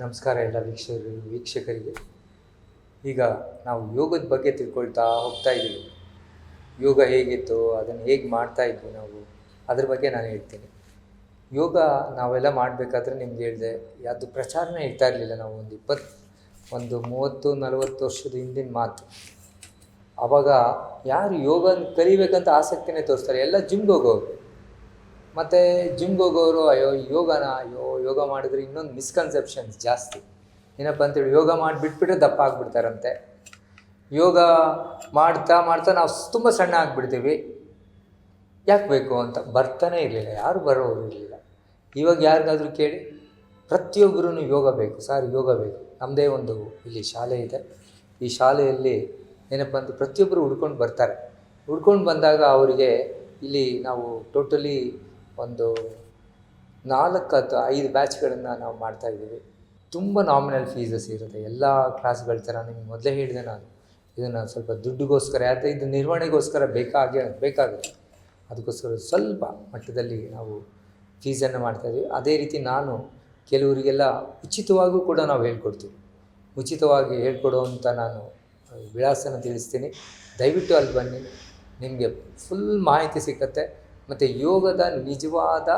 ನಮಸ್ಕಾರ ಎಲ್ಲ ವೀಕ್ಷಕರು, ವೀಕ್ಷಕರಿಗೆ. ಈಗ ನಾವು ಯೋಗದ ಬಗ್ಗೆ ತಿಳ್ಕೊಳ್ತಾ ಹೋಗ್ತಾ ಇದ್ದೀವಿ. ಯೋಗ ಹೇಗಿತ್ತು, ಅದನ್ನು ಹೇಗೆ ಮಾಡ್ತಾ ಇದ್ವಿ ನಾವು, ಅದ್ರ ಬಗ್ಗೆ ನಾನು ಹೇಳ್ತೀನಿ. ಯೋಗ ನಾವೆಲ್ಲ ಮಾಡಬೇಕಾದ್ರೆ ನಿಮ್ಗೆ ಹೇಳಿದೆ, ಯಾವುದು ಪ್ರಚಾರನೇ ಇರ್ತಾ ಇರಲಿಲ್ಲ ನಾವು ಒಂದು ಇಪ್ಪತ್ತು ಒಂದು ಮೂವತ್ತು, ನಲವತ್ತು ವರ್ಷದ ಹಿಂದಿನ ಮಾತು. ಆವಾಗ ಯಾರು ಯೋಗ ಕಲಿಬೇಕಂತ ಆಸಕ್ತಿನೇ ತೋರಿಸ್ತಾರೆ, ಎಲ್ಲ ಜಿಮ್ಗೆ ಹೋಗೋರು. ಮತ್ತು ಜಿಮ್ಗೆ ಹೋಗೋರು, ಅಯ್ಯೋ ಯೋಗನ, ಅಯ್ಯೋ, ಯೋಗ ಮಾಡಿದ್ರೆ ಇನ್ನೊಂದು ಮಿಸ್ಕನ್ಸೆಪ್ಷನ್ಸ್ ಜಾಸ್ತಿ. ಏನಪ್ಪ ಅಂತೇಳಿ, ಯೋಗ ಮಾಡಿಬಿಟ್ಬಿಟ್ರೆ ದಪ್ಪ ಆಗಿಬಿಡ್ತಾರಂತೆ. ಯೋಗ ಮಾಡ್ತಾ ಮಾಡ್ತಾ ನಾವು ತುಂಬ ಸಣ್ಣ ಆಗಿಬಿಡ್ತೀವಿ. ಯಾಕೆ ಬೇಕು ಅಂತ ಬರ್ತಾನೆ ಇರಲಿಲ್ಲ, ಯಾರು ಬರೋರು ಇರಲಿಲ್ಲ. ಇವಾಗ ಯಾರಿಗಾದರೂ ಕೇಳಿ ಪ್ರತಿಯೊಬ್ಬರೂ ಯೋಗ ಬೇಕು, ಸರ್ ಯೋಗ ಬೇಕು. ನಮ್ಮದೇ ಒಂದು ಇಲ್ಲಿ ಶಾಲೆ ಇದೆ. ಈ ಶಾಲೆಯಲ್ಲಿ ಏನಪ್ಪ ಅಂತ ಪ್ರತಿಯೊಬ್ಬರು ಹುಡ್ಕೊಂಡು ಬರ್ತಾರೆ. ಹುಡ್ಕೊಂಡು ಬಂದಾಗ ಅವರಿಗೆ ಇಲ್ಲಿ ನಾವು ಟೋಟಲಿ ಒಂದು ನಾಲ್ಕು ಅಥವಾ ಐದು ಬ್ಯಾಚ್ಗಳನ್ನು ನಾವು ಮಾಡ್ತಾ ಇದ್ದೀವಿ. ತುಂಬ ನಾಮಿನಲ್ ಫೀಸಸ್ ಇರುತ್ತೆ. ಎಲ್ಲ ಕ್ಲಾಸ್ಗಳ ಥರ ನಿಮ್ಗೆ ಮೊದಲೇ ಹೇಳಿದೆ ನಾನು. ಇದನ್ನು ಸ್ವಲ್ಪ ದುಡ್ಡಿಗೋಸ್ಕರ ಯಾಕೆ ಇದು ನಿರ್ವಹಣೆಗೋಸ್ಕರ ಬೇಕಾಗೇ ಬೇಕಾಗುತ್ತೆ. ಅದಕ್ಕೋಸ್ಕರ ಸ್ವಲ್ಪ ಮಟ್ಟದಲ್ಲಿ ನಾವು ಫೀಸನ್ನು ಮಾಡ್ತಾಯಿದ್ದೀವಿ ಅದೇ ರೀತಿ ನಾನು ಕೆಲವರಿಗೆಲ್ಲ ಉಚಿತವಾಗೂ ಕೂಡ ನಾವು ಹೇಳ್ಕೊಡ್ತೀವಿ. ಉಚಿತವಾಗಿ ಹೇಳ್ಕೊಡುವಂಥ ನಾನು ವಿಳಾಸನ ತಿಳಿಸ್ತೀನಿ. ದಯವಿಟ್ಟು ಅಲ್ಲಿ ಬನ್ನಿ. ನಿಮಗೆ ಫುಲ್ ಮಾಹಿತಿ ಸಿಕ್ಕತ್ತೆ. ಮತ್ತು ಯೋಗದ ನಿಜವಾದ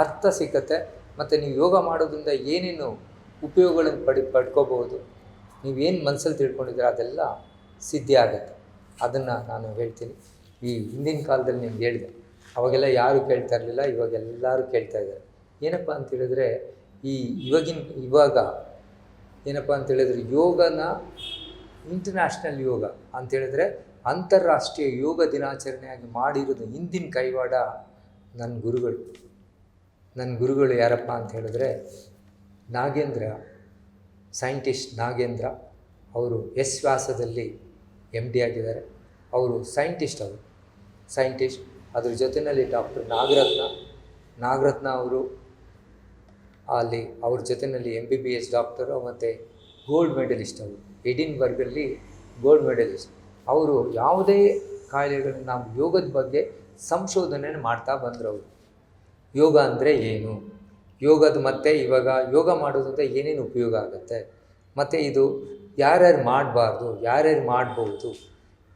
ಅರ್ಥ ಸಿಕ್ಕತ್ತೆ. ಮತ್ತು ನೀವು ಯೋಗ ಮಾಡೋದ್ರಿಂದ ಏನೇನು ಉಪಯೋಗಗಳನ್ನು ಪಡಿ ಪಡ್ಕೋಬೋದು ನೀವೇನು ಮನಸ್ಸಲ್ಲಿ ತಿಳ್ಕೊಂಡಿದ್ದೀರ ಅದೆಲ್ಲ ಸಿದ್ಧಿ ಆಗುತ್ತೆ. ಅದನ್ನು ನಾನು ಹೇಳ್ತೀನಿ. ಈ ಹಿಂದಿನ ಕಾಲದಲ್ಲಿ ನಿಮ್ಗೆ ಹೇಳಿದೆ. ಅವಾಗೆಲ್ಲ ಯಾರೂ ಕೇಳ್ತಾ ಇರಲಿಲ್ಲ, ಇವಾಗ ಎಲ್ಲರೂ ಕೇಳ್ತಾ ಇದ್ದಾರೆ. ಏನಪ್ಪ ಅಂತ ಹೇಳಿದ್ರೆ, ಈ ಇವಾಗಿನ, ಇವಾಗ ಏನಪ್ಪ ಅಂತ ಹೇಳಿದ್ರೆ ಯೋಗನ ಇಂಟರ್ನ್ಯಾಷನಲ್ ಯೋಗ ಅಂತ ಹೇಳಿದ್ರೆ ಅಂತಾರಾಷ್ಟ್ರೀಯ ಯೋಗ ದಿನಾಚರಣೆಯಾಗಿ ಮಾಡಿರೋದು ಹಿಂದಿನ ಕೈವಾಡ ನನ್ನ ಗುರುಗಳು. ನನ್ನ ಗುರುಗಳು ಯಾರಪ್ಪ ಅಂತ ಹೇಳಿದ್ರೆ ನಾಗೇಂದ್ರ, ಸೈಂಟಿಸ್ಟ್ ನಾಗೇಂದ್ರ ಅವರು ಎಸ್ ವ್ಯಾಸದಲ್ಲಿ ಎಂ ಡಿ ಆಗಿದ್ದಾರೆ. ಅವರು ಸೈಂಟಿಸ್ಟ್ ಅವರು. ಸೈಂಟಿಸ್ಟ್, ಅದ್ರ ಜೊತೆಯಲ್ಲಿ ಡಾಕ್ಟರ್ ನಾಗರತ್ನ. ನಾಗರತ್ನ ಅವರು ಅಲ್ಲಿ ಅವ್ರ ಜೊತೆಯಲ್ಲಿ M B B S doctor ಮತ್ತು ಗೋಲ್ಡ್ ಮೆಡಲಿಸ್ಟ್ ಅವರು. ಎಡಿನ್ಬರ್ಗಲ್ಲಿ ಗೋಲ್ಡ್ ಮೆಡಲಿಸ್ಟ್ ಅವರು ಯಾವುದೇ ಕಾಯಿಲೆಗಳನ್ನ ನಾವು ಯೋಗದ ಬಗ್ಗೆ ಸಂಶೋಧನೆ ಮಾಡ್ತಾ ಬಂದರು. ಅವರು ಯೋಗ ಅಂದರೆ ಏನು? ಯೋಗದ ಮತ್ತೆ ಇವಾಗ ಯೋಗ ಮಾಡೋದ್ರಿಂದ ಏನೇನು ಉಪಯೋಗ ಆಗುತ್ತೆ? ಮತ್ತು ಇದು ಯಾರ್ಯಾರು ಮಾಡಬಾರ್ದು, ಯಾರ್ಯಾರು ಮಾಡ್ಬೋದು?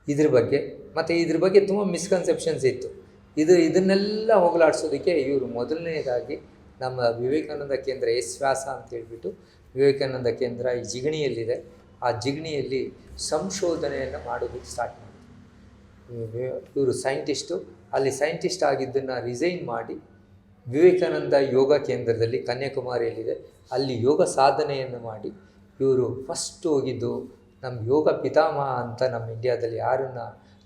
ಇದ್ರ ಬಗ್ಗೆ, ಮತ್ತು ಇದ್ರ ಬಗ್ಗೆ ತುಂಬ ಮಿಸ್ಕನ್ಸೆಪ್ಷನ್ಸ್ ಇತ್ತು. ಇದು ಇದನ್ನೆಲ್ಲ ಹೋಗಲಾಡಿಸೋದಕ್ಕೆ ಇವರು ಮೊದಲನೇದಾಗಿ ನಮ್ಮ ವಿವೇಕಾನಂದ ಕೇಂದ್ರ ಎಸ್ ವ್ಯಾಸ ಅಂತ ಹೇಳ್ಬಿಟ್ಟು ವಿವೇಕಾನಂದ ಕೇಂದ್ರ ಈ ಜಿಗಣಿಯಲ್ಲಿದೆ. ಆ ಜಿಗಣಿಯಲ್ಲಿ ಸಂಶೋಧನೆಯನ್ನು ಮಾಡೋದಕ್ಕೆ ಸ್ಟಾರ್ಟ್ ಮಾಡಿದ್ರು ಇವರು ಸೈಂಟಿಸ್ಟು ಅಲ್ಲಿ ಸೈಂಟಿಸ್ಟ್ ಆಗಿದ್ದನ್ನು ರಿಸೈನ್ ಮಾಡಿ ವಿವೇಕಾನಂದ ಯೋಗ ಕೇಂದ್ರದಲ್ಲಿ ಕನ್ಯಾಕುಮಾರಿಯಲ್ಲಿದೆ. ಅಲ್ಲಿ ಯೋಗ ಸಾಧನೆಯನ್ನು ಮಾಡಿ ಇವರು ಫಸ್ಟ್ ಹೋಗಿದ್ದು ನಮ್ಮ ಯೋಗ ಪಿತಾಮಹ ಅಂತ ನಮ್ಮ ಇಂಡಿಯಾದಲ್ಲಿ ಯಾರನ್ನು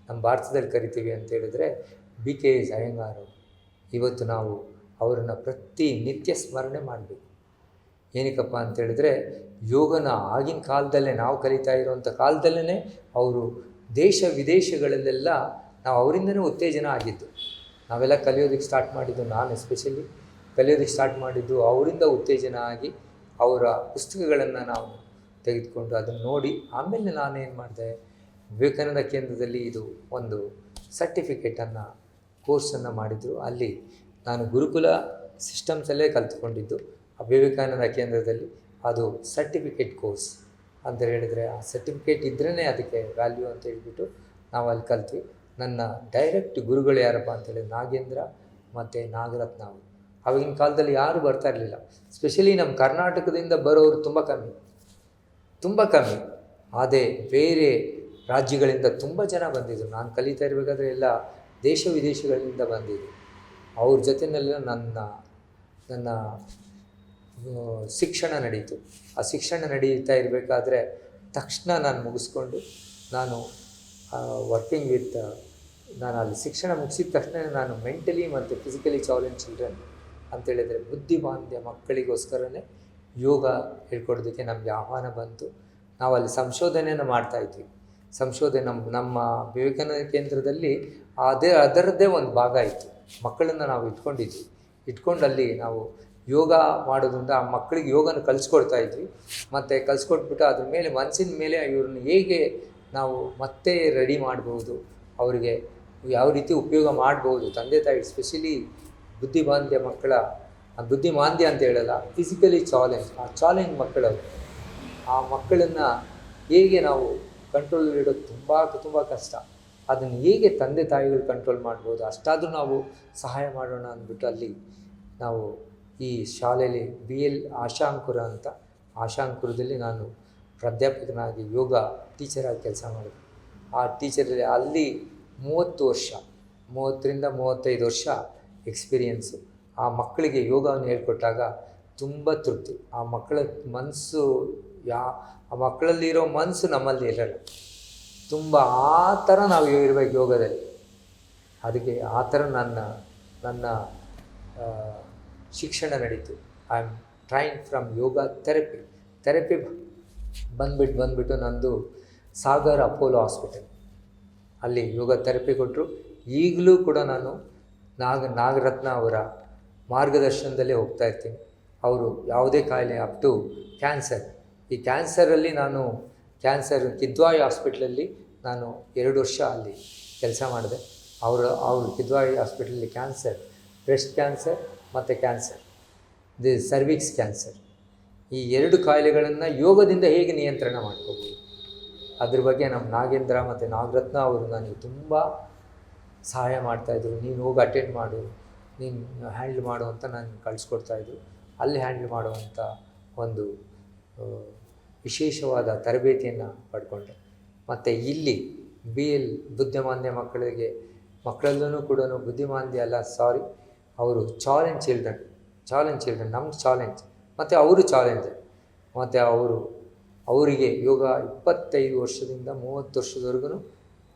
ನಮ್ಮ ಭಾರತದಲ್ಲಿ ಕರಿತೀವಿ ಅಂತ ಹೇಳಿದ್ರೆ ಬಿ ಕೆ ಜಯಂಗಾರು ಇವತ್ತು ನಾವು ಅವರನ್ನು ಪ್ರತಿ ನಿತ್ಯ ಸ್ಮರಣೆ ಮಾಡಬೇಕು. ಏನಕ್ಕಪ್ಪ ಅಂತೇಳಿದರೆ ಯೋಗನ ಆಗಿನ ಕಾಲದಲ್ಲೇ ನಾವು ಕಲಿತಾ ಇರುವಂಥ ಕಾಲದಲ್ಲೇ ಅವರು ದೇಶ ವಿದೇಶಗಳಲ್ಲೆಲ್ಲ ನಾವು ಅವರಿಂದನೇ ಉತ್ತೇಜನ ಆಗಿದ್ದು. ನಾವೆಲ್ಲ ಕಲಿಯೋದಕ್ಕೆ ಸ್ಟಾರ್ಟ್ ಮಾಡಿದ್ದು ನಾನು ಎಸ್ಪೆಷಲಿ ಕಲಿಯೋದಕ್ಕೆ ಸ್ಟಾರ್ಟ್ ಮಾಡಿದ್ದು ಅವರಿಂದ ಉತ್ತೇಜನ ಆಗಿ ಅವರ ಪುಸ್ತಕಗಳನ್ನು ನಾವು ತೆಗೆದುಕೊಂಡು ಅದನ್ನು ನೋಡಿ ಆಮೇಲೆ ನಾನೇನು ಮಾಡಿದೆ? ವಿವೇಕಾನಂದ ಕೇಂದ್ರದಲ್ಲಿ ಇದು ಒಂದು ಸರ್ಟಿಫಿಕೇಟನ್ನು ಕೋರ್ಸನ್ನು ಮಾಡಿದರು. ಅಲ್ಲಿ ನಾನು ಗುರುಕುಲ ಸಿಸ್ಟಮ್ಸಲ್ಲೇ ಕಲ್ತ್ಕೊಂಡಿದ್ದು. ವಿವೇಕಾನಂದ ಕೇಂದ್ರದಲ್ಲಿ ಅದು ಸರ್ಟಿಫಿಕೇಟ್ ಕೋರ್ಸ್ ಅಂತ ಹೇಳಿದರೆ ಆ ಸರ್ಟಿಫಿಕೇಟ್ ಇದ್ರೇ ಅದಕ್ಕೆ ವ್ಯಾಲ್ಯೂ ಅಂತ ಹೇಳ್ಬಿಟ್ಟು ನಾವು ಅಲ್ಲಿ ಕಲ್ತ್ವಿ. ನನ್ನ ಡೈರೆಕ್ಟ್ ಗುರುಗಳು ಯಾರಪ್ಪ ಅಂತೇಳಿ ನಾಗೇಂದ್ರ ಮತ್ತು ನಾಗರತ್ನ ಅವರು. ಆವಾಗಿನ ಕಾಲದಲ್ಲಿ ಯಾರೂ ಬರ್ತಾ ಇರಲಿಲ್ಲ. ಸ್ಪೆಷಲಿ ನಮ್ಮ ಕರ್ನಾಟಕದಿಂದ ಬರೋರು ತುಂಬ ಕಮ್ಮಿ. ತುಂಬ ಕಮ್ಮಿ. ಅದೇ ಬೇರೆ ರಾಜ್ಯಗಳಿಂದ ತುಂಬ ಜನ ಬಂದಿದ್ದರು ನಾನು ಕಲಿತಾ ಇರಬೇಕಾದ್ರೆ ಎಲ್ಲ ದೇಶ ವಿದೇಶಗಳಿಂದ ಬಂದಿದ್ದರು ಅವ್ರ ಜೊತೆಯಲ್ಲೆಲ್ಲ ನನ್ನ ನನ್ನ ಶಿಕ್ಷಣ ನಡೀತು. ಆ ಶಿಕ್ಷಣ ನಡೀತಾ ಇರಬೇಕಾದ್ರೆ ತಕ್ಷಣ ನಾನು ಮುಗಿಸ್ಕೊಂಡು ನಾನು ವರ್ಕಿಂಗ್ ವಿತ್ ನಾನು ಅಲ್ಲಿ ಶಿಕ್ಷಣ ಮುಗಿಸಿದ ತಕ್ಷಣ ನಾನು ಮೆಂಟಲಿ ಮತ್ತು ಫಿಸಿಕಲಿ ಚಾಲೆಂಜ್ ಚಿಲ್ಡ್ರನ್ ಅಂತೇಳಿದರೆ ಬುದ್ಧಿಮಾಂದ್ಯ ಮಕ್ಕಳಿಗೋಸ್ಕರನೇ ಯೋಗ ಹೇಳ್ಕೊಡೋದಕ್ಕೆ ನಮಗೆ ಆಹ್ವಾನ ಬಂತು. ನಾವು ಅಲ್ಲಿ ಸಂಶೋಧನೆಯನ್ನು ಮಾಡ್ತಾಯಿದ್ವಿ ಸಂಶೋಧನೆ ನಮ್ಮ ನಮ್ಮ ವಿವೇಕಾನಂದ ಕೇಂದ್ರದಲ್ಲಿ ಅದೇ, ಅದರದ್ದೇ ಒಂದು ಭಾಗ ಇತ್ತು. ಮಕ್ಕಳನ್ನು ನಾವು ಇಟ್ಕೊಂಡಿದ್ವಿ. ಇಟ್ಕೊಂಡು ಅಲ್ಲಿ ನಾವು ಯೋಗ ಮಾಡೋದ್ರಿಂದ ಆ ಮಕ್ಕಳಿಗೆ ಯೋಗನ ಕಲಿಸ್ಕೊಡ್ತಾ ಇದ್ವಿ. ಮತ್ತು ಕಲಿಸ್ಕೊಟ್ಬಿಟ್ಟು ಅದ್ರ ಮೇಲೆ ಮನಸ್ಸಿನ ಮೇಲೆ ಇವ್ರನ್ನ ಹೇಗೆ ನಾವು ಮತ್ತೆ ರೆಡಿ ಮಾಡ್ಬೋದು, ಅವರಿಗೆ ಯಾವ ರೀತಿ ಉಪಯೋಗ ಮಾಡ್ಬೋದು, ತಂದೆ ತಾಯಿ ಸ್ಪೆಷಲಿ ಬುದ್ಧಿಮಾಂದ್ಯ ಮಕ್ಕಳ ಬುದ್ಧಿಮಾಂದ್ಯ ಅಂತ ಹೇಳಲ್ಲ ಫಿಸಿಕಲಿ ಚಾಲೆಂಜ್ ಆ ಚಾಲೆಂಜ್ ಮಕ್ಕಳವರು. ಆ ಮಕ್ಕಳನ್ನು ಹೇಗೆ ನಾವು ಕಂಟ್ರೋಲ್ ಇಡೋದು ತುಂಬ ತುಂಬ ಕಷ್ಟ. ಅದನ್ನು ಹೇಗೆ ತಂದೆ ತಾಯಿಗಳು ಕಂಟ್ರೋಲ್ ಮಾಡ್ಬೋದು, ಅಷ್ಟಾದರೂ ನಾವು ಸಹಾಯ ಮಾಡೋಣ ಅಂದ್ಬಿಟ್ಟು ಅಲ್ಲಿ ನಾವು ಈ ಶಾಲೆಯಲ್ಲಿ ಬಿ ಎಲ್ ಆಶಾಂಕುರ ಅಂತ. ಆಶಾಂಕುರದಲ್ಲಿ ನಾನು ಪ್ರಾಧ್ಯಾಪಕನಾಗಿ ಯೋಗ ಟೀಚರಾಗಿ ಕೆಲಸ ಮಾಡಿದೆ. ಆ ಟೀಚರಲ್ಲಿ ಅಲ್ಲಿ ಮೂವತ್ತು ವರ್ಷ, ಮೂವತ್ತರಿಂದ ಮೂವತ್ತೈದು ವರ್ಷ ಎಕ್ಸ್ಪೀರಿಯೆನ್ಸು. ಆ ಮಕ್ಕಳಿಗೆ ಯೋಗವನ್ನು ಹೇಳ್ಕೊಟ್ಟಾಗ ತುಂಬ ತೃಪ್ತಿ. ಆ ಮಕ್ಕಳ ಮನಸ್ಸು ಯಾ, ಆ ಮಕ್ಕಳಲ್ಲಿರೋ ಮನಸ್ಸು ನಮ್ಮಲ್ಲಿ ಇರಲ್ಲ. ತುಂಬ ಆ ಥರ ನಾವು ಇರಬೇಕು ಯೋಗದಲ್ಲಿ. ಅದಕ್ಕೆ ಆ ಥರ ನನ್ನ ನನ್ನ ಶಿಕ್ಷಣ ನಡೀತು. I am train from yoga therapy therapy ಬಂದ್ಬಿಟ್ಟು ಬಂದ್ಬಿಟ್ಟು ನಂದು ಸಾಗರ್ ಅಪೋಲೋ ಹಾಸ್ಪಿಟಲ್. ಅಲ್ಲಿ ಯೋಗ ಥೆರಪಿ ಕೊಟ್ಟರು ಈಗಲೂ ಕೂಡ ನಾನು ನಾಗ, ನಾಗರತ್ನ ಅವರ ಮಾರ್ಗದರ್ಶನದಲ್ಲೇ ಹೋಗ್ತಾ ಇರ್ತೀನಿ. ಅವರು ಯಾವುದೇ ಕಾಯಿಲೆ ಅಪ್ ಟು ಕ್ಯಾನ್ಸರ್ ಈ ಕ್ಯಾನ್ಸರಲ್ಲಿ ನಾನು ಕ್ಯಾನ್ಸರ್ ಕಿದ್ವಾಯಿ ಹಾಸ್ಪಿಟ್ಲಲ್ಲಿ ನಾನು ಎರಡು ವರ್ಷ ಅಲ್ಲಿ ಕೆಲಸ ಮಾಡಿದೆ. ಅವರು ಅವರು ಕಿದ್ವಾಯಿ ಹಾಸ್ಪಿಟ್ಲಲ್ಲಿ ಕ್ಯಾನ್ಸರ್ ಬ್ರೆಸ್ಟ್ ಕ್ಯಾನ್ಸರ್ ಮತ್ತು ಕ್ಯಾನ್ಸರ್ ದಿ ಸರ್ವಿಕ್ಸ್ ಕ್ಯಾನ್ಸರ್ ಈ ಎರಡು ಕಾಯಿಲೆಗಳನ್ನು ಯೋಗದಿಂದ ಹೇಗೆ ನಿಯಂತ್ರಣ ಮಾಡ್ಕೋಬೋದು? ಅದ್ರ ಬಗ್ಗೆ ನಮ್ಮ ನಾಗೇಂದ್ರ ಮತ್ತು ನಾಗರತ್ನ ಅವರು ನನಗೆ ತುಂಬ ಸಹಾಯ ಮಾಡ್ತಾಯಿದ್ರು ನೀನು ಹೋಗಿ ಅಟೆಂಡ್ ಮಾಡು. ನೀನು ಹ್ಯಾಂಡ್ಲ್ ಮಾಡು ಅಂತ ನಾನು ಕಳಿಸ್ಕೊಡ್ತಾಯಿದ್ರು ಅಲ್ಲಿ ಹ್ಯಾಂಡ್ಲ್ ಮಾಡುವಂಥ ಒಂದು ವಿಶೇಷವಾದ ತರಬೇತಿಯನ್ನು ಪಡ್ಕೊಂಡೆ. ಮತ್ತು ಇಲ್ಲಿ ಬಿ ಎಲ್ ಬುದ್ಧಿಮಾಂದ್ಯ ಮಕ್ಕಳಿಗೆ ಮಕ್ಕಳಲ್ಲೂ ಕೂಡ ಬುದ್ಧಿಮಾಂದ್ಯ ಅಲ್ಲ ಸಾರಿ ಅವರು ಚಾಲೆಂಜ್ ಚಿಲ್ಡ್ರನ್ ಚಾಲೆಂಜ್ ಚಿಲ್ಡ್ರನ್ ನಮ್ಮ ಚಾಲೆಂಜ್ ಮತ್ತು ಅವರು ಚಾಲೆಂಜ್ ಮತ್ತು ಅವರು, ಅವರಿಗೆ ಯೋಗ ಇಪ್ಪತ್ತೈದು ವರ್ಷದಿಂದ ಮೂವತ್ತು ವರ್ಷದವರೆಗೂ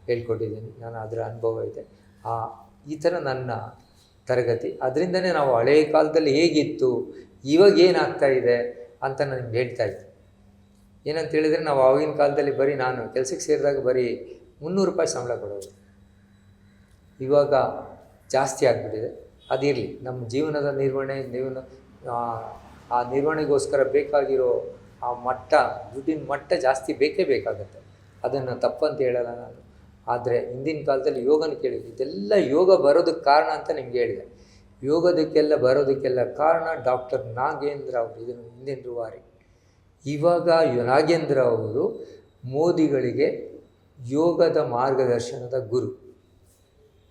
ಹೇಳ್ಕೊಟ್ಟಿದ್ದೀನಿ. ನಾನು ಅದರ ಅನುಭವ ಇದೆ. ಆ, ಈ ಥರ ನನ್ನ ತರಗತಿ. ಅದರಿಂದನೇ ನಾವು ಹಳೆಯ ಕಾಲದಲ್ಲಿ ಹೇಗಿತ್ತು, ಇವಾಗ ಏನಾಗ್ತಾ ಇದೆ ಅಂತ ನನಗೆ ಹೇಳ್ತಾ ಇದ್ದೆ ಏನಂತ ಹೇಳಿದರೆ ನಾವು ಆವಾಗಿನ ಕಾಲದಲ್ಲಿ ಬರೀ ನಾನು ಕೆಲಸಕ್ಕೆ ಸೇರಿದಾಗ ಬರೀ ಮುನ್ನೂರು ರೂಪಾಯಿ ಸಂಬಳ ಕೊಡೋದು. ಇವಾಗ ಜಾಸ್ತಿ ಆಗಿಬಿಟ್ಟಿದೆ. ಅದಿರಲಿ. ನಮ್ಮ ಜೀವನದ ನಿರ್ವಹಣೆ ಜೀವನ ಆ- ನಿರ್ವಹಣೆಗೋಸ್ಕರ ಬೇಕಾಗಿರೋ ಆ ಮಟ್ಟ, ದುಡ್ಡಿನ ಮಟ್ಟ ಜಾಸ್ತಿ ಬೇಕೇ ಬೇಕಾಗುತ್ತೆ. ಅದನ್ನು ತಪ್ಪಂತ ಹೇಳಲ್ಲ ನಾನು. ಆದರೆ ಹಿಂದಿನ ಕಾಲದಲ್ಲಿ ಯೋಗನ ಕೇಳಿ ಇದೆಲ್ಲ ಯೋಗ ಬರೋದಕ್ಕೆ ಕಾರಣ ಅಂತ ನಿಮ್ಗೆ ಹೇಳಿದೆ. ಯೋಗದಕ್ಕೆಲ್ಲ ಬರೋದಕ್ಕೆಲ್ಲ ಕಾರಣ ಡಾಕ್ಟರ್ ನಾಗೇಂದ್ರ ಅವರು. ಇದನ್ನು ಹಿಂದಿನ ರೂವಾರಿ ಇವಾಗ ನಾಗೇಂದ್ರ ಅವರು ಮೋದಿಗಳಿಗೆ ಯೋಗದ ಮಾರ್ಗದರ್ಶನದ ಗುರು.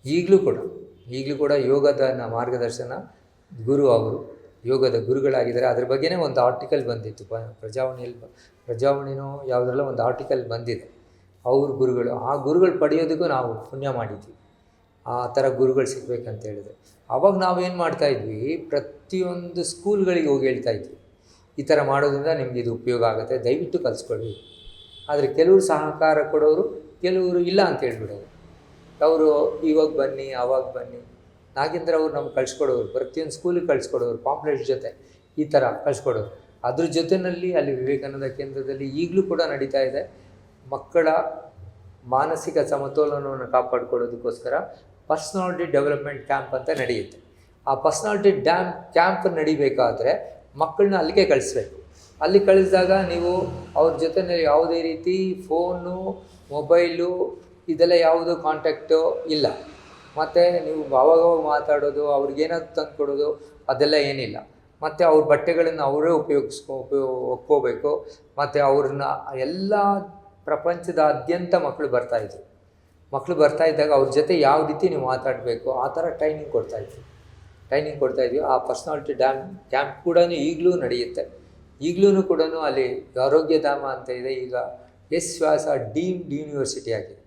ಈಗಲೂ ಕೂಡ. ಈಗಲೂ ಕೂಡ ಯೋಗದ ಮಾರ್ಗದರ್ಶನ ಗುರು ಅವರು, ಯೋಗದ ಗುರುಗಳಾಗಿದ್ದಾರೆ. ಅದ್ರ ಬಗ್ಗೆನೇ ಒಂದು ಆರ್ಟಿಕಲ್ ಬಂದಿತ್ತು. ಪ, ಪ್ರಜಾವಾಣಿಯಲ್ಲಿ ಪ್ರಜಾವಾಣಿನೋ ಯಾವುದ್ರಲ್ಲ ಒಂದು ಆರ್ಟಿಕಲ್ ಬಂದಿದೆ. ಅವ್ರ ಗುರುಗಳು, ಆ ಗುರುಗಳು ಪಡೆಯೋದಕ್ಕೂ ನಾವು ಪುಣ್ಯ ಮಾಡಿದ್ವಿ. ಆ ಥರ ಗುರುಗಳು ಸಿಗ್ಬೇಕಂತ ಹೇಳಿದ್ರೆ. ಅವಾಗ ನಾವೇನು ಮಾಡ್ತಾ ಇದ್ವಿ? ಪ್ರತಿಯೊಂದು ಸ್ಕೂಲ್ಗಳಿಗೆ ಹೋಗಿ ಹೇಳ್ತಾ ಇದ್ವಿ. ಈ ಥರ ಮಾಡೋದ್ರಿಂದ ನಿಮ್ಗೆ ಇದು ಉಪಯೋಗ ಆಗುತ್ತೆ. ದಯವಿಟ್ಟು ಕಲಿಸ್ಕೊಳ್ಳಿ. ಆದರೆ ಕೆಲವರು ಸಹಕಾರ ಕೊಡೋರು, ಕೆಲವರು ಇಲ್ಲ ಅಂತ ಹೇಳ್ಬಿಡೋರು. ಅವರು ಇವಾಗ ಬನ್ನಿ ಆವಾಗ ಬನ್ನಿ. ನಾಗೇಂದ್ರ ಅವ್ರು ನಮ್ಗೆ ಕಳಿಸ್ಕೊಡೋರು ಪ್ರತಿಯೊಂದು ಸ್ಕೂಲಿಗೆ ಕಳಿಸ್ಕೊಡೋರು ಪಾಂಪ್ಲೆಟ್ಸ್ ಜೊತೆ ಈ ಥರ ಕಳಿಸ್ಕೊಡೋರು. ಅದ್ರ ಜೊತೆಯಲ್ಲಿ ಅಲ್ಲಿ ವಿವೇಕಾನಂದ ಕೇಂದ್ರದಲ್ಲಿ ಈಗಲೂ ಕೂಡ ನಡೀತಾ ಇದೆ. ಮಕ್ಕಳ ಮಾನಸಿಕ ಸಮತೋಲನವನ್ನು ಕಾಪಾಡ್ಕೊಳ್ಳೋದಕ್ಕೋಸ್ಕರ ಪರ್ಸ್ನಾಲಿಟಿ ಡೆವಲಪ್ಮೆಂಟ್ ಕ್ಯಾಂಪ್ ಅಂತ ನಡೆಯುತ್ತೆ. ಆ ಪರ್ಸ್ನಾಲಿಟಿ ಡ್ಯಾಮ್ ಕ್ಯಾಂಪ್ ನಡಿಬೇಕಾದ್ರೆ ಮಕ್ಕಳನ್ನ ಅಲ್ಲಿಗೆ ಕಳಿಸ್ಬೇಕು. ಅಲ್ಲಿ ಕಳಿಸಿದಾಗ ನೀವು ಅವ್ರ ಜೊತೆನಲ್ಲಿ ಯಾವುದೇ ರೀತಿ ಫೋನು ಮೊಬೈಲು ಇದೆಲ್ಲ ಯಾವುದು ಕಾಂಟ್ಯಾಕ್ಟು ಇಲ್ಲ. ಮತ್ತು ನೀವು ಅವಾಗವಾಗ ಮಾತಾಡೋದು, ಅವ್ರಿಗೇನಾದ್ರು ತಂದು ಕೊಡೋದು ಅದೆಲ್ಲ ಏನಿಲ್ಲ. ಮತ್ತು ಅವ್ರ ಬಟ್ಟೆಗಳನ್ನು ಅವರೇ ಉಪಯೋಗಿಸ್ಕೊ ಉಪಯೋಗ ಒಪ್ಕೋಬೇಕು. ಮತ್ತು ಅವ್ರನ್ನ ಎಲ್ಲ ಪ್ರಪಂಚದಾದ್ಯಂತ ಮಕ್ಕಳು ಬರ್ತಾಯಿದ್ರು ಮಕ್ಕಳು ಬರ್ತಾಯಿದ್ದಾಗ ಅವ್ರ ಜೊತೆ ಯಾವ ರೀತಿ ನೀವು ಮಾತಾಡಬೇಕು, ಆ ಥರ ಟ್ರೈನಿಂಗ್ ಕೊಡ್ತಾಯಿದ್ವಿ ಟ್ರೈನಿಂಗ್ ಕೊಡ್ತಾಯಿದ್ವಿ ಆ ಪರ್ಸ್ನಾಲಿಟಿ ಡ್ಯಾಮ್ ಕ್ಯಾಂಪ್ ಕೂಡ ಈಗಲೂ ನಡೆಯುತ್ತೆ. ಈಗಲೂ ಕೂಡ ಅಲ್ಲಿ ಆರೋಗ್ಯ ಧಾಮ ಅಂತ ಇದೆ. ಈಗ ಎಸ್ ವ್ಯಾಸ ಡೀಮ್ಡ್ ಯೂನಿವರ್ಸಿಟಿ ಆಗಿದೆ.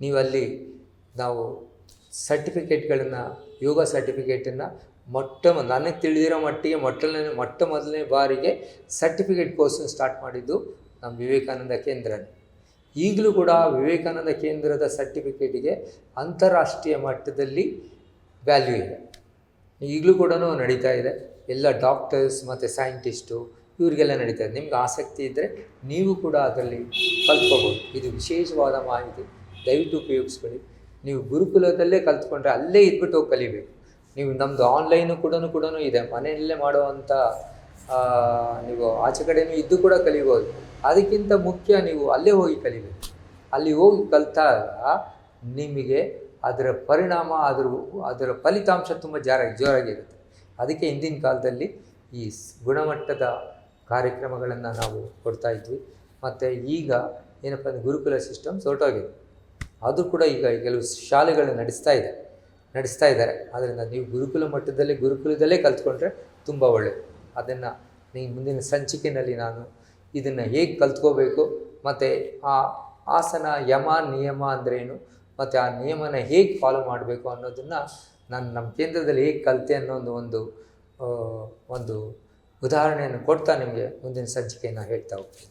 ನೀವು ಅಲ್ಲಿ ನಾವು ಸರ್ಟಿಫಿಕೇಟ್ಗಳನ್ನು ಯೋಗ ಸರ್ಟಿಫಿಕೇಟನ್ನು ಮೊಟ್ಟ ನನಗೆ ತಿಳಿದಿರೋ ಮಟ್ಟಿಗೆ ಮೊಟ್ಟಲನೇ, ಮೊಟ್ಟ ಮೊದಲನೇ ಬಾರಿಗೆ ಸರ್ಟಿಫಿಕೇಟ್ ಕೋರ್ಸನ್ನು ಸ್ಟಾರ್ಟ್ ಮಾಡಿದ್ದು ನಮ್ಮ ವಿವೇಕಾನಂದ ಕೇಂದ್ರನೇ. ಈಗಲೂ ಕೂಡ ವಿವೇಕಾನಂದ ಕೇಂದ್ರದ ಸರ್ಟಿಫಿಕೇಟಿಗೆ ಅಂತಾರಾಷ್ಟ್ರೀಯ ಮಟ್ಟದಲ್ಲಿ ವ್ಯಾಲ್ಯೂ ಇದೆ. ಈಗಲೂ ಕೂಡ ನಡೀತಾ ಇದೆ. ಎಲ್ಲ ಡಾಕ್ಟರ್ಸ್ ಮತ್ತು ಸೈಂಟಿಸ್ಟು ಇವರಿಗೆಲ್ಲ ನಡೀತಾ ಇದೆ. ನಿಮ್ಗೆ ಆಸಕ್ತಿ ಇದ್ದರೆ ನೀವು ಕೂಡ ಅದರಲ್ಲಿ ಕಲ್ತ್ಕೋಬೋದು. ಇದು ವಿಶೇಷವಾದ ಮಾಹಿತಿ. ದಯವಿಟ್ಟು ಉಪಯೋಗಿಸ್ಕೊಳ್ಳಿ. ನೀವು ಗುರುಕುಲದಲ್ಲೇ ಕಲ್ತ್ಕೊಂಡ್ರೆ ಅಲ್ಲೇ ಇದ್ಬಿಟ್ಟು ಹೋಗಿ ಕಲಿಬೇಕು. ನೀವು ನಮ್ಮದು ಆನ್ಲೈನು ಕೂಡ ಕೂಡ ಇದೆ. ಮನೆಯಲ್ಲೇ ಮಾಡುವಂಥ ನೀವು ಆಚೆ ಕಡೆನೂ ಇದ್ದು ಕೂಡ ಕಲಿಬೋದು. ಅದಕ್ಕಿಂತ ಮುಖ್ಯ ನೀವು ಅಲ್ಲೇ ಹೋಗಿ ಕಲಿಬೇಕು. ಅಲ್ಲಿ ಹೋಗಿ ಕಲಿತಾಗ ನಿಮಗೆ ಅದರ ಪರಿಣಾಮ, ಅದರ ಅದರ ಫಲಿತಾಂಶ ತುಂಬ ಜಾರ, ಜೋರಾಗಿರುತ್ತೆ. ಅದಕ್ಕೆ ಹಿಂದಿನ ಕಾಲದಲ್ಲಿ ಈ ಗುಣಮಟ್ಟದ ಕಾರ್ಯಕ್ರಮಗಳನ್ನು ನಾವು ಕೊಡ್ತಾಯಿದ್ವಿ ಮತ್ತು ಈಗ ಏನಪ್ಪ ಗುರುಕುಲ ಸಿಸ್ಟಮ್ ಹೊರಟೋಗಿದೆ ಅದು ಕೂಡ ಈಗ ಕೆಲವು ಶಾಲೆಗಳು ನಡೆಸ್ತಾ ಇದೆ, ನಡೆಸ್ತಾ ಇದ್ದಾರೆ. ಆದ್ದರಿಂದ ನೀವು ಗುರುಕುಲ ಮಟ್ಟದಲ್ಲಿ, ಗುರುಕುಲದಲ್ಲೇ ಕಲ್ತ್ಕೊಂಡ್ರೆ ತುಂಬ ಒಳ್ಳೆಯದು ಅದನ್ನು ನೀವು ಮುಂದಿನ ಸಂಚಿಕೆಯಲ್ಲಿ ನಾನು ಇದನ್ನು ಹೇಗೆ ಕಲ್ತ್ಕೋಬೇಕು, ಮತ್ತು ಆ ಆಸನ ಯಮ, ನಿಯಮ ಅಂದ್ರೇನು ಮತ್ತು ಆ ನಿಯಮನ ಹೇಗೆ ಫಾಲೋ ಮಾಡಬೇಕು ಅನ್ನೋದನ್ನು ನಾನು ನಮ್ಮ ಕೇಂದ್ರದಲ್ಲಿ ಹೇಗೆ ಕಲಿತೆ ಅನ್ನೋ ಒಂದು ಒಂದು ಒಂದು ಉದಾಹರಣೆಯನ್ನು ಕೊಡ್ತಾ ನಿಮಗೆ ಮುಂದಿನ ಸಂಚಿಕೆಯನ್ನು ಹೇಳ್ತಾ ಹೋಗ್ತೀನಿ.